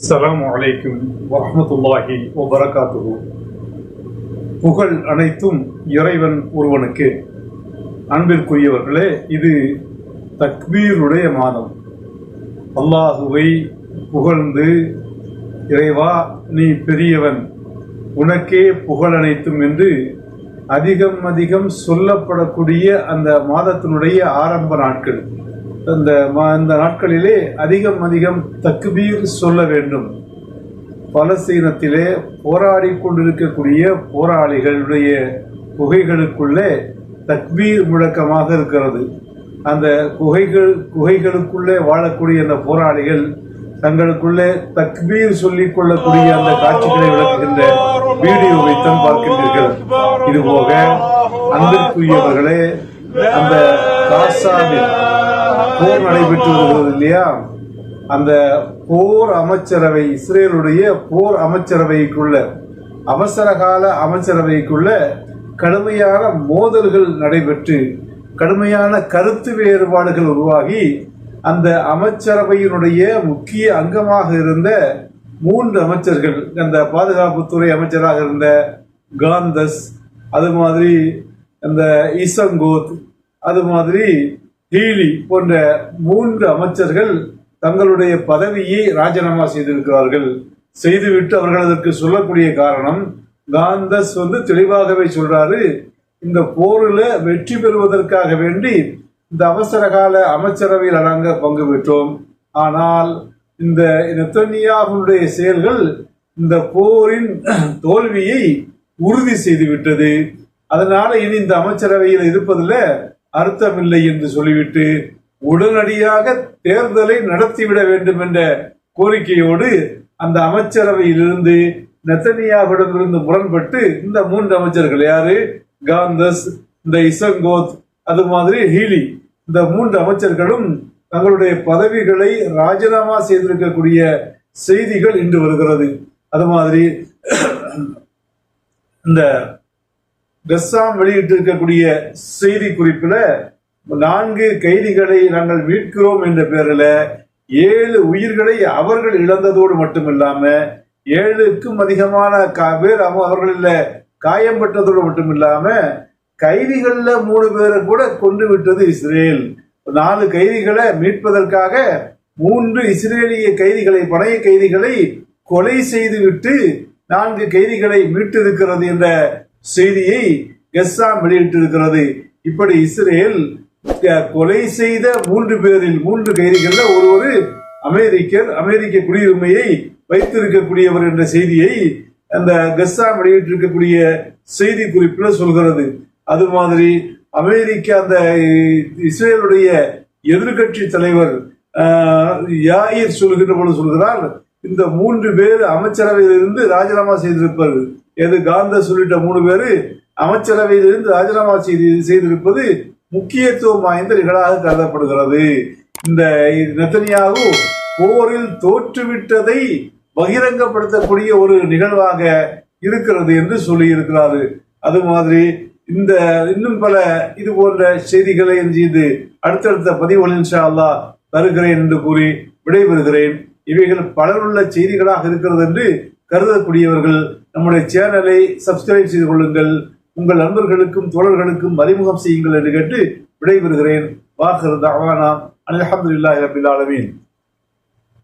அஸ்லாம் வலைக்கும் வரமத்துல்லாஹி வபரகாத்துஹு புகழ் அனைத்தும் இறைவன் ஒருவனுக்கு. அன்பிற்குரியவர்களே இது தக்பீருடைய மாதம். அல்லாஹுவை புகழ்ந்து இறைவா நீ பெரியவன் உனக்கே புகழ் அனைத்தும் என்று அதிகம் அதிகம் சொல்லப்படக்கூடிய அந்த மாதத்தினுடைய ஆரம்ப நாட்கள். அந்த அந்த நாட்களிலே அதிகம் அதிகம் தக்பீர் சொல்ல வேண்டும். பலஸ்தீனத்திலே போராடி கொண்டிருக்கக்கூடிய போராளிகளுடைய குகைகளுக்குள்ளே தக்பீர் முழக்கமாக இருக்கிறது. அந்த குகைகள் குகைகளுக்குள்ளே வாழக்கூடிய அந்த போராளிகள் தங்களுக்குள்ளே தக்பீர் சொல்லிக் கொள்ளக்கூடிய அந்த காட்சிகளை விளக்குகின்ற வீடியோவைத்தான் பார்க்கின்றீர்கள். இதுபோக அன்பிற்குரியவர்களே அந்த காசாவில் போர் நடைபெற்று வருகிறது இல்லையா? அந்த போர் அமைச்சரவை இஸ்ரேலுடைய போர் அமைச்சரவைக்குள்ள அவசர கால அமைச்சரவைக்குள்ள கடுமையான மோதல்கள் நடைபெற்று கடுமையான கருத்து வேறுபாடுகள் உருவாகி அந்த அமைச்சரவையினுடைய முக்கிய அங்கமாக இருந்த மூன்று அமைச்சர்கள் அந்த பாதுகாப்புத்துறை அமைச்சராக இருந்த காந்தஸ் அது மாதிரி அந்த இசங்கோத் அது மாதிரி ஹீலி போன்ற மூன்று அமைச்சர்கள் தங்களுடைய பதவியை ராஜினாமா செய்திருக்கிறார்கள். செய்துவிட்டு அவர்கள் அதற்கு சொல்லக்கூடிய காரணம் காந்தஸ் வந்து தெளிவாகவே சொல்றாரு இந்த போரில் வெற்றி பெறுவதற்காக வேண்டி இந்த அவசர கால அமைச்சரவையில் அடங்க பங்கு பெற்றோம். ஆனால் இந்த நெத்தனியாவுடைய செயல்கள் இந்த போரின் தோல்வியை உறுதி செய்துவிட்டது. அதனால இனி இந்த அமைச்சரவையில் இருப்பதில் அர்த்தமில்லை என்று சொல்லிவிட்டு உடனடியாக தேர்தலை நடத்திவிட வேண்டும் என்ற கோரிக்கையோடு அந்த அமைச்சரவையிலிருந்து நெத்தனியாவிடமிருந்து முரண்பட்டு இந்த மூன்று அமைச்சர்கள் யாரு? காந்தஸ் இந்த இசங்கோத் அது மாதிரி ஹீலி. இந்த மூன்று அமைச்சர்களும் தங்களுடைய பதவிகளை ராஜினாமா செய்திருக்கக்கூடிய செய்திகள் இன்று வருகிறது. அது மாதிரி இந்த பெஸ்ஸாம் வெளியிட்டிருக்கக்கூடிய செய்தி குறிப்பில் நான்கு கைதிகளை நாங்கள் மீட்கிறோம் என்ற பேரில் ஏழு உயிர்களை அவர்கள் இழந்ததோடு மட்டுமில்லாம ஏழுக்கும் அதிகமான கா- பேர் அவர்களில் காயம் பெற்றதோடு மட்டுமில்லாம கைதிகள்ல மூணு பேரை கூட கொண்டு விட்டது இஸ்ரேல். நாலு கைதிகளை மீட்பதற்காக மூன்று இஸ்ரேலிய கைதிகளை பணைய கைதிகளை கொலை செய்துவிட்டு நான்கு கைதிகளை மீட்டிருக்கிறது என்ற செய்தியை கெஸ்ஸாம் வெளியிட்டிருக்கிறது. இப்படி இஸ்ரேல் கொலை செய்த மூன்று பேரில் மூன்று கைதிகள்ல ஒருவர் அமெரிக்கர் அமெரிக்க குடியுரிமையை வைத்திருக்கக்கூடியவர் என்ற செய்தியை அந்த கெஸ்ஸாம் வெளியிட்டிருக்கக்கூடிய செய்தி குறிப்பில் சொல்கிறது. அது மாதிரி அமெரிக்க அந்த இஸ்ரேலுடைய எதிர்க்கட்சி தலைவர் யாயிர் சொல்கின்ற பொழுது சொல்கிறார் இந்த மூன்று பேர் அமைச்சரவையிலிருந்து ராஜினாமா செய்திருப்பது. எது காந்த சொல்லிட்ட மூணு பேர் அமைச்சரவையிலிருந்து ராஜினாமா செய்து செய்திருப்பது முக்கியத்துவம் வாய்ந்த நிகழாக கருதப்படுகிறது. இந்த நெத்தனியாகு போரில் தோற்றுவிட்டதை பகிரங்கப்படுத்தக்கூடிய ஒரு நிகழ்வாக இருக்கிறது என்று சொல்லி இருக்கிறாரு அது மாதிரி இந்த இன்னும் பல இது போன்ற செய்திகளை செய்து அடுத்தடுத்த பதிவுகளில் இன்ஷா அல்லாஹ் தருகிறேன் என்று கூறி விடைபெறுகிறேன். இவைகள் பலருள்ள செய்திகளாக இருக்கிறது என்று கருதக்கூடியவர்கள் நம்முடைய சேனலை சப்ஸ்கிரைப் செய்து கொள்ளுங்கள். உங்கள் நண்பர்களுக்கும் தோழர்களுக்கும் அறிமுகம் செய்யுங்கள் என்று கேட்டு விடைபெறுகிறேன். வாகர் தவானா அல்ஹம்துலில்லாஹி ரபில் ஆலமீன்.